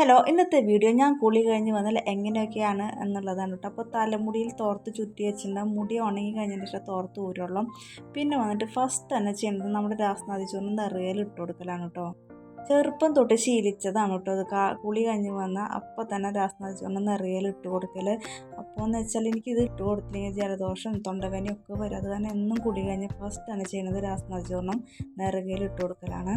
Hello ഇന്നത്തെ video ഞാൻ കുളി കഴിഞ്ഞ് വന്നാൽ എങ്ങനെയൊക്കെയാണ് എന്നുള്ളതാണ് കേട്ടോ. അപ്പോൾ തലമുടിയിൽ തോർത്ത് ചുറ്റി വെച്ചിട്ടുണ്ടാകും മുടി ഉണങ്ങി കഴിഞ്ഞതിന് ശേഷം തോർത്ത് ഊരുള്ളൂ. പിന്നെ വന്നിട്ട് ഫസ്റ്റ് തന്നെ ചെയ്യുന്നത് നമ്മുടെ രാസനാഥി ചൂർണം നിറയിൽ ഇട്ട് കൊടുക്കലാണ് കേട്ടോ. ചെറുപ്പം തൊട്ട് ശീലിച്ചതാണ് കേട്ടോ അത് കുളി കഴിഞ്ഞ് വന്നാൽ അപ്പോൾ തന്നെ രാസനാഥി ചൂർണം നിറയിൽ ഇട്ട് കൊടുക്കൽ. അപ്പോൾ എന്ന് വെച്ചാൽ എനിക്കിത് ഇട്ട് കൊടുത്തില്ലെങ്കിൽ ജലദോഷം തൊണ്ടവേനയൊക്കെ വരും. അത് തന്നെ എന്നും കുളി കഴിഞ്ഞ് ഫസ്റ്റ് തന്നെ ചെയ്യുന്നത് രാസനാഥി ചൂർണം നിറകയിൽ ഇട്ട് കൊടുക്കലാണ്.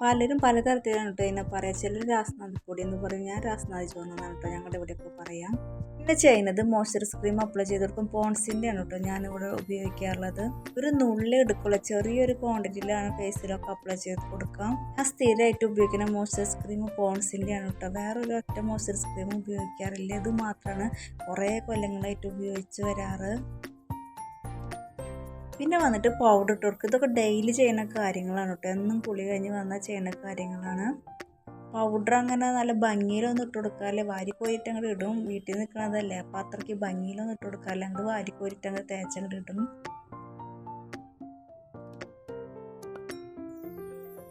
പലരും പലതരത്തിലാണ് കേട്ടോ ഇതിനെ പറയാം. ചിലർ രാസനാഥ് പൊടി എന്ന് പറയും. ഞാൻ രാസനാഥ് ചുവന്നാണ് കേട്ടോ ഞങ്ങളുടെ ഇവിടെയൊക്കെ പറയാം. പിന്നെ ചെയ്യുന്നത് മോയ്സ്ചറൈസ് ക്രീം അപ്ലൈ ചെയ്ത് കൊടുക്കും പോൺസിന്റെ ആണ് കേട്ടോ ഞാനിവിടെ ഉപയോഗിക്കാറുള്ളത്. ഒരു നുള്ളി എടുക്കുള്ള ചെറിയൊരു ക്വാണ്ടിറ്റിയിലാണ് ഫേസിലൊക്കെ അപ്ലൈ ചെയ്ത് കൊടുക്കാം. ഞാൻ സ്ഥിരമായിട്ട് ഉപയോഗിക്കുന്ന മോയ്സ്ചറൈസ് ക്രീം പോൺസിന്റെ ആണ് കേട്ടോ. വേറൊരു ഒറ്റ മോയ്സ്ചറൈസ് ക്രീം ഉപയോഗിക്കാറില്ല. ഇത് മാത്രമാണ് കുറേ കൊല്ലങ്ങളായിട്ട് ഉപയോഗിച്ച് വരാറ്. പിന്നെ വന്നിട്ട് പൗഡർ ഇട്ട് കൊടുക്കുക. ഇതൊക്കെ ഡെയിലി ചെയ്യുന്ന കാര്യങ്ങളാണ് കേട്ടോ എന്നും കുളി കഴിഞ്ഞ് വന്നാൽ ചെയ്യുന്ന കാര്യങ്ങളാണ്. പൗഡർ അങ്ങനെ നല്ല ഭംഗിയിലൊന്നും ഇട്ട് വാരി വാരിക്കോരിട്ട് അങ്ങോട്ട് ഇടും. വീട്ടിൽ നിൽക്കുന്നതല്ലേ അപ്പോൾ അത്രയ്ക്ക് ഭംഗിയിലൊന്നും ഇട്ട് കൊടുക്കാറില്ല. അങ്ങോട്ട് വാരിക്കോരിട്ട് അങ്ങോട്ട് തേച്ചങ്ങോട്ട് ഇടും.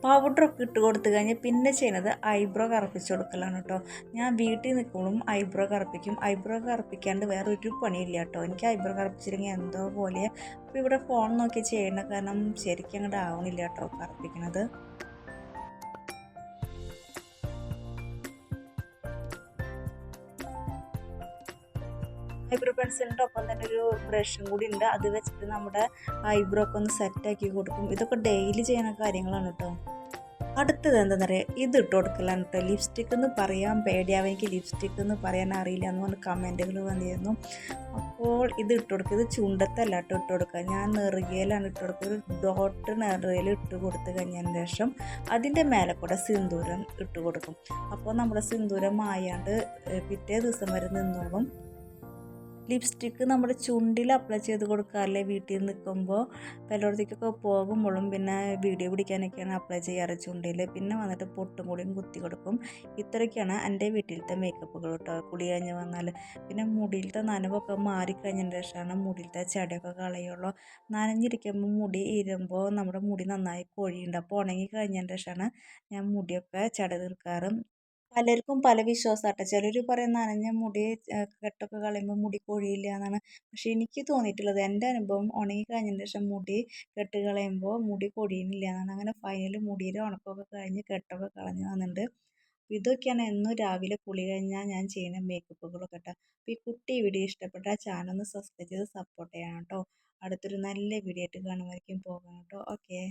പൗഡറൊക്കെ ഇട്ട് കൊടുത്തു കഴിഞ്ഞാൽ പിന്നെ ചെയ്യുന്നത് ഐബ്രോ കറുപ്പിച്ച് കൊടുക്കലാണ് കേട്ടോ ഞാൻ വീട്ടിൽ നിൽക്കുമ്പോഴും ഐബ്രോ കറുപ്പിക്കും. ഐബ്രോ കറുപ്പിക്കാണ്ട് വേറെ ഒരു പണിയില്ല കേട്ടോ എനിക്ക് ഐബ്രോ കറുപ്പിച്ചില്ലെങ്കിൽ എന്തോ പോലെ. അപ്പോൾ ഇവിടെ ഫോൺ നോക്കി ചെയ്യണ കാരണം ശരിക്കും അങ്ങോട്ട് ആവണില്ല കേട്ടോ കറുപ്പിക്കണത്. ഐബ്രോ പെൻസിലിന്റെ ഒപ്പം തന്നെ ഒരു ബ്രഷും കൂടി ഉണ്ട്. അത് വെച്ചിട്ട് നമ്മുടെ ഐബ്രോ ഒക്കെ ഒന്ന് സെറ്റാക്കി കൊടുക്കും. ഇതൊക്കെ ഡെയിലി ചെയ്യുന്ന കാര്യങ്ങളാണ് കേട്ടോ അടുത്തത് എന്താണെന്ന് അറിയാം? ഇത് ഇട്ട് കൊടുക്കലാണ് കേട്ടോ ലിപ്സ്റ്റിക് എന്ന് പറയാൻ പേടിയാവും എനിക്ക് ലിപ്സ്റ്റിക് എന്ന് പറയാൻ അറിയില്ല എന്ന് പറഞ്ഞ് കമന്റുകൾ വന്നിരുന്നു. അപ്പോൾ ഇത് ഇട്ട് കൊടുക്കുക ഇത് ചുണ്ടത്തല്ല കേട്ടോ ഇട്ട് കൊടുക്കുക ഞാൻ നെറുകയിലാണ് ഇട്ട് കൊടുക്കുക ഒരു ഡോട്ട് നെറുകയിൽ ഇട്ട് കൊടുത്ത് കഴിഞ്ഞതിന് ശേഷം അതിന്റെ മേലെ കൂടെ സിന്ദൂരം ഇട്ട് കൊടുക്കും. അപ്പോൾ നമ്മുടെ സിന്ദൂരം ആയാണ്ട് പിറ്റേ ദിവസം വരെ നിന്നോളും. ലിപ്സ്റ്റിക്ക് നമ്മുടെ ചുണ്ടിൽ അപ്ലൈ ചെയ്ത് കൊടുക്കാറില്ലേ? വീട്ടിൽ നിൽക്കുമ്പോൾ പലയിടത്തേക്കൊക്കെ പോകുമ്പോഴും പിന്നെ വീഡിയോ പിടിക്കാനൊക്കെയാണ് അപ്ലൈ ചെയ്യാറ് ചുണ്ടിൽ. പിന്നെ വന്നിട്ട് പൊട്ടും കൂടിയും കുത്തി കൊടുക്കും. ഇത്രയൊക്കെയാണ് എന്റെ വീട്ടിലത്തെ മേക്കപ്പുകൾ കേട്ടോ. കുളി കഴിഞ്ഞ് വന്നാൽ പിന്നെ മുടിയിലത്തെ നനവൊക്കെ മാറിക്കഴിഞ്ഞതിന് ശേഷമാണ് മുടിയിലത്തെ ചെടിയൊക്കെ കളയുള്ളൂ. നനഞ്ഞിരിക്കുമ്പോൾ മുടി ഇരുമ്പോൾ നമ്മുടെ മുടി നന്നായി കൊഴിയുണ്ട്. അപ്പോൾ ഉണങ്ങി കഴിഞ്ഞതിന് ശേഷമാണ് ഞാൻ മുടിയൊക്കെ ചെട തീർക്കാറ്. പലർക്കും പല വിശ്വാസമാട്ടെ ചിലർ പറയുന്ന നനഞ്ഞ മുടി കെട്ടൊക്കെ കളയുമ്പോൾ മുടി കൊഴിയില്ല എന്നാണ്. പക്ഷേ എനിക്ക് തോന്നിയിട്ടുള്ളത് എന്റെ അനുഭവം ഉണങ്ങി കഴിഞ്ഞതിന് ശേഷം മുടി കെട്ട് കളയുമ്പോൾ മുടി കൊഴിയുന്നില്ല എന്നാണ്. അങ്ങനെ ഫൈനൽ മുടിയിൽ ഉണക്കമൊക്കെ കഴിഞ്ഞ് കെട്ടൊക്കെ കളഞ്ഞു വന്നിട്ടുണ്ട്. ഇതൊക്കെയാണ് എന്നും രാവിലെ കുളി കഴിഞ്ഞാൽ ഞാൻ ചെയ്യുന്ന മേക്കപ്പുകളൊക്കെ കേട്ടോ. അപ്പോൾ ഈ കുട്ടി വീഡിയോ ഇഷ്ടപ്പെട്ട ചാനൽ ഒന്ന് സബ്സ്ക്രൈബ് ചെയ്ത് സപ്പോർട്ട് ചെയ്യണം കേട്ടോ. അടുത്തൊരു നല്ല വീഡിയോ ആയിട്ട് കാണുമായിരിക്കും. പോകണം കേട്ടോ. ഓക്കേ.